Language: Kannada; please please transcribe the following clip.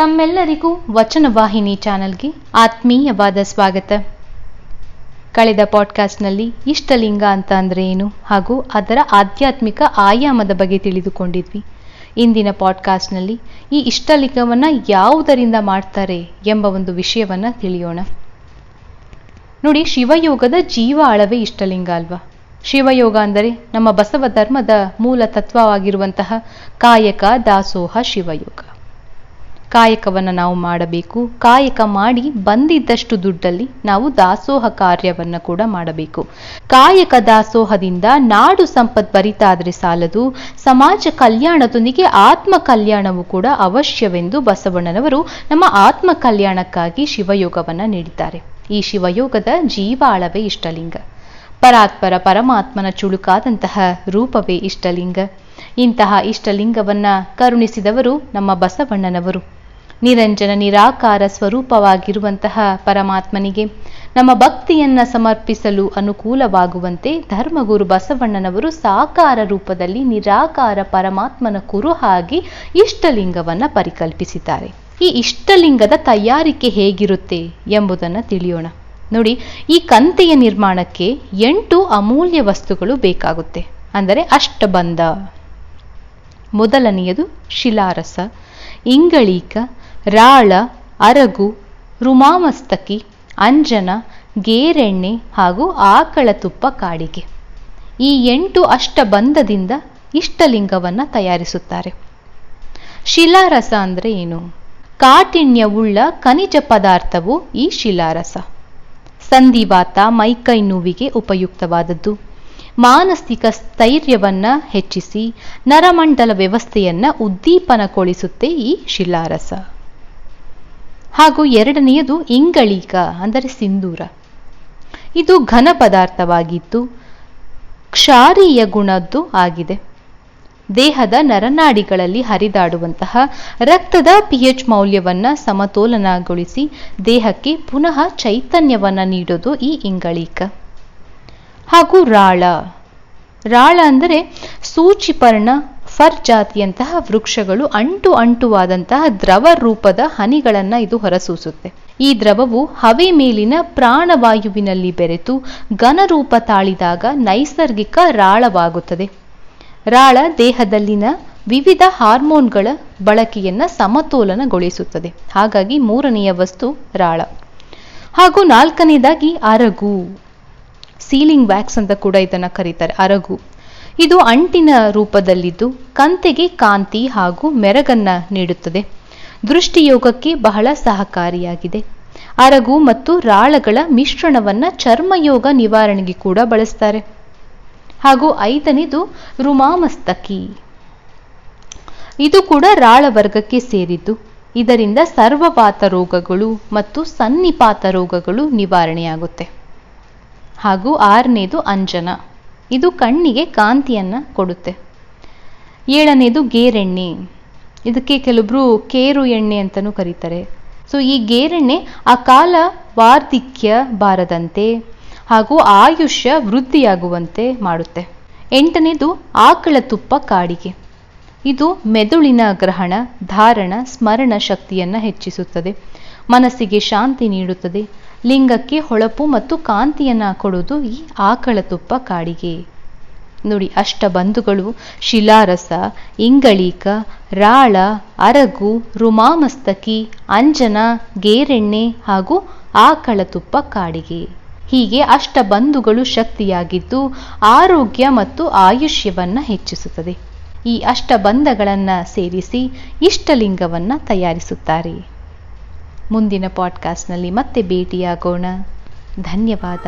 ತಮ್ಮೆಲ್ಲರಿಗೂ ವಚನವಾಹಿನಿ ಚಾನೆಲ್ಗೆ ಆತ್ಮೀಯವಾದ ಸ್ವಾಗತ. ಕಳೆದ ಪಾಡ್ಕಾಸ್ಟ್ನಲ್ಲಿ ಇಷ್ಟಲಿಂಗ ಅಂತ ಅಂದರೆ ಏನು ಹಾಗೂ ಅದರ ಆಧ್ಯಾತ್ಮಿಕ ಆಯಾಮದ ಬಗ್ಗೆ ತಿಳಿದುಕೊಂಡಿದ್ವಿ. ಇಂದಿನ ಪಾಡ್ಕಾಸ್ಟ್ನಲ್ಲಿ ಈ ಇಷ್ಟಲಿಂಗವನ್ನು ಯಾವುದರಿಂದ ಮಾಡ್ತಾರೆ ಎಂಬ ಒಂದು ವಿಷಯವನ್ನು ತಿಳಿಯೋಣ. ನೋಡಿ, ಶಿವಯೋಗದ ಜೀವ ಅಳವೇ ಇಷ್ಟಲಿಂಗ ಅಲ್ವಾ? ಶಿವಯೋಗ ಅಂದರೆ ನಮ್ಮ ಬಸವ ಧರ್ಮದ ಮೂಲ ತತ್ವವಾಗಿರುವಂತಹ ಕಾಯಕ ದಾಸೋಹ ಶಿವಯೋಗ. ಕಾಯಕವನ್ನು ನಾವು ಮಾಡಬೇಕು. ಕಾಯಕ ಮಾಡಿ ಬಂದಿದ್ದಷ್ಟು ದುಡ್ಡಲ್ಲಿ ನಾವು ದಾಸೋಹ ಕಾರ್ಯವನ್ನು ಕೂಡ ಮಾಡಬೇಕು. ಕಾಯಕ ದಾಸೋಹದಿಂದ ನಾಡು ಸಂಪತ್ ಭರಿತಾದ್ರೆ ಸಾಲದು. ಸಮಾಜ ಕಲ್ಯಾಣದೊಂದಿಗೆ ಆತ್ಮ ಕಲ್ಯಾಣವೂ ಕೂಡ ಅವಶ್ಯವೆಂದು ಬಸವಣ್ಣನವರು ನಮ್ಮ ಆತ್ಮ ಕಲ್ಯಾಣಕ್ಕಾಗಿ ಶಿವಯೋಗವನ್ನು ನೀಡಿದ್ದಾರೆ. ಈ ಶಿವಯೋಗದ ಜೀವಾಳವೇ ಇಷ್ಟಲಿಂಗ. ಪರಾತ್ಪರ ಪರಮಾತ್ಮನ ಚುಳುಕಾದಂತಹ ರೂಪವೇ ಇಷ್ಟಲಿಂಗ. ಇಂತಹ ಇಷ್ಟಲಿಂಗವನ್ನ ಕರುಣಿಸಿದವರು ನಮ್ಮ ಬಸವಣ್ಣನವರು. ನಿರಂಜನ ನಿರಾಕಾರ ಸ್ವರೂಪವಾಗಿರುವಂತಹ ಪರಮಾತ್ಮನಿಗೆ. ನಮ್ಮ ಭಕ್ತಿಯನ್ನ ಸಮರ್ಪಿಸಲು ಅನುಕೂಲವಾಗುವಂತೆ ಧರ್ಮಗುರು ಬಸವಣ್ಣನವರು ಸಾಕಾರ ರೂಪದಲ್ಲಿ ನಿರಾಕಾರ ಪರಮಾತ್ಮನ ಕುರುಹಾಗಿ ಇಷ್ಟಲಿಂಗವನ್ನ ಪರಿಕಲ್ಪಿಸಿದ್ದಾರೆ. ಈ ಇಷ್ಟಲಿಂಗದ ತಯಾರಿಕೆ ಹೇಗಿರುತ್ತೆ ಎಂಬುದನ್ನು ತಿಳಿಯೋಣ. ನೋಡಿ, ಈ ಕಂತೆಯ ನಿರ್ಮಾಣಕ್ಕೆ ಎಂಟು ಅಮೂಲ್ಯ ವಸ್ತುಗಳು ಬೇಕಾಗುತ್ತೆ. ಅಂದರೆ ಅಷ್ಟಬಂಧ, ಮೊದಲನೆಯದು ಶಿಲಾರಸ, ಇಂಗಳೀಕ ರಾಳ, ಅರಗು, ರುಮಾಮಸ್ತಕಿ, ಅಂಜನ, ಗೇರೆಣ್ಣೆ ಹಾಗೂ ಆಕಳ ತುಪ್ಪ ಕಾಡಿಗೆ. ಈ ಎಂಟು ಅಷ್ಟಬಂಧದಿಂದ ಇಷ್ಟಲಿಂಗವನ್ನು ತಯಾರಿಸುತ್ತಾರೆ. ಶಿಲಾರಸ ಅಂದರೆ ಏನು? ಕಾಠಿಣ್ಯವುಳ್ಳ ಖನಿಜ ಪದಾರ್ಥವು ಈ ಶಿಲಾರಸ. ಸಂಧಿವಾತ ಮೈಕೈ ನೋವಿಗೆ ಉಪಯುಕ್ತವಾದದ್ದು. ಮಾನಸಿಕ ಸ್ಥೈರ್ಯವನ್ನು ಹೆಚ್ಚಿಸಿ ನರಮಂಡಲ ವ್ಯವಸ್ಥೆಯನ್ನು ಉದ್ದೀಪನಗೊಳಿಸುತ್ತೆ ಈ ಶಿಲಾರಸ. ಹಾಗೂ ಎರಡನೆಯದು ಇಂಗಳೀಕ ಅಂದರೆ ಸಿಂಧೂರ. ಇದು ಘನ ಪದಾರ್ಥವಾಗಿದ್ದು, ಕ್ಷಾರೀಯ ಗುಣದ್ದು ಆಗಿದೆ. ದೇಹದ ನರನಾಡಿಗಳಲ್ಲಿ ಹರಿದಾಡುವಂತಹ ರಕ್ತದ ಪಿ ಎಚ್ ಮೌಲ್ಯವನ್ನು ಸಮತೋಲನಗೊಳಿಸಿ ದೇಹಕ್ಕೆ ಪುನಃ ಚೈತನ್ಯವನ್ನು ನೀಡೋದು ಈ ಇಂಗಳೀಕ ಹಾಗೂ ರಾಳ. ರಾಳ ಅಂದರೆ ಸೂಚಿಪರ್ಣ ಫರ್ ಜಾತಿಯಂತಹ ವೃಕ್ಷಗಳು ಅಂಟು ಅಂಟುವಾದಂತಹ ದ್ರವ ರೂಪದ ಹನಿಗಳನ್ನು ಇದು ಹೊರಸೂಸುತ್ತೆ. ಈ ದ್ರವವು ಹವೆ ಮೇಲಿನ ಪ್ರಾಣವಾಯುವಿನಲ್ಲಿ ಬೆರೆತು ಘನರೂಪ ತಾಳಿದಾಗ ನೈಸರ್ಗಿಕ ರಾಳವಾಗುತ್ತದೆ. ರಾಳ ದೇಹದಲ್ಲಿನ ವಿವಿಧ ಹಾರ್ಮೋನ್ಗಳ ಬಳಕೆಯನ್ನು ಸಮತೋಲನಗೊಳಿಸುತ್ತದೆ. ಹಾಗಾಗಿ ಮೂರನೆಯ ವಸ್ತು ರಾಳ. ಹಾಗೂ ನಾಲ್ಕನೇದಾಗಿ ಅರಗು. ಸೀಲಿಂಗ್ ವ್ಯಾಕ್ಸ್ ಅಂತ ಕೂಡ ಇದನ್ನು ಕರೀತಾರೆ, ಅರಗು. ಇದು ಅಂಟಿನ ರೂಪದಲ್ಲಿದ್ದು ಕಂತೆಗೆ ಕಾಂತಿ ಹಾಗೂ ಮೆರಗನ್ನ ನೀಡುತ್ತದೆ. ದೃಷ್ಟಿಯೋಗಕ್ಕೆ ಬಹಳ ಸಹಕಾರಿಯಾಗಿದೆ. ಅರಗು ಮತ್ತು ರಾಳಗಳ ಮಿಶ್ರಣವನ್ನ ಚರ್ಮಯೋಗ ನಿವಾರಣೆಗೆ ಕೂಡ ಬಳಸ್ತಾರೆ. ಹಾಗೂ ಐದನೇದು ರುಮಾಮಸ್ತಕಿ. ಇದು ಕೂಡ ರಾಳ ವರ್ಗಕ್ಕೆ ಸೇರಿದ್ದು. ಇದರಿಂದ ಸರ್ವಪಾತ ರೋಗಗಳು ಮತ್ತು ಸನ್ನಿಪಾತ ರೋಗಗಳು ನಿವಾರಣೆಯಾಗುತ್ತೆ. ಹಾಗೂ ಆರನೇದು ಅಂಜನ. ಇದು ಕಣ್ಣಿಗೆ ಕಾಂತಿಯನ್ನು ಕೊಡುತ್ತೆ. ಏಳನೇದು ಗೇರೆಣ್ಣೆ. ಇದಕ್ಕೆ ಕೆಲವೊಬ್ರು ಕೇರು ಎಣ್ಣೆ ಅಂತಲೂ ಕರೀತಾರೆ. ಸೊ ಈ ಗೇರೆಣ್ಣೆ ಆ ಕಾಲ ವಾರ್ಧಿಕ್ಯ ಬಾರದಂತೆ ಹಾಗೂ ಆಯುಷ್ಯ ವೃದ್ಧಿಯಾಗುವಂತೆ ಮಾಡುತ್ತೆ. ಎಂಟನೇದು ಆಕಳ ತುಪ್ಪ ಕಾಡಿಗೆ. ಇದು ಮೆದುಳಿನ ಗ್ರಹಣ, ಧಾರಣ, ಸ್ಮರಣ ಶಕ್ತಿಯನ್ನು ಹೆಚ್ಚಿಸುತ್ತದೆ. ಮನಸ್ಸಿಗೆ ಶಾಂತಿ ನೀಡುತ್ತದೆ. ಲಿಂಗಕ್ಕೆ ಹೊಳಪು ಮತ್ತು ಕಾಂತಿಯನ್ನು ಕೊಡುವುದು ಈ ಆಕಳ ತುಪ್ಪ ಕಾಡಿಗೆ. ನೋಡಿ ಅಷ್ಟಬಂಧುಗಳು ಶಿಲಾರಸ, ಇಂಗಳೀಕ, ರಾಳ, ಅರಗು, ರುಮಾಮಸ್ತಕಿ, ಅಂಜನ, ಗೇರೆಣ್ಣೆ ಹಾಗೂ ಆಕಳ ತುಪ್ಪ ಕಾಡಿಗೆ. ಹೀಗೆ ಅಷ್ಟಬಂಧುಗಳು ಶಕ್ತಿಯಾಗಿದ್ದು ಆರೋಗ್ಯ ಮತ್ತು ಆಯುಷ್ಯವನ್ನು ಹೆಚ್ಚಿಸುತ್ತದೆ. ಈ ಅಷ್ಟಬಂಧಗಳನ್ನು ಸೇರಿಸಿ ಇಷ್ಟಲಿಂಗವನ್ನು ತಯಾರಿಸುತ್ತಾರೆ. ಮುಂದಿನ ಪಾಡ್ಕಾಸ್ಟ್ನಲ್ಲಿ ಮತ್ತೆ ಭೇಟಿಯಾಗೋಣ. ಧನ್ಯವಾದ.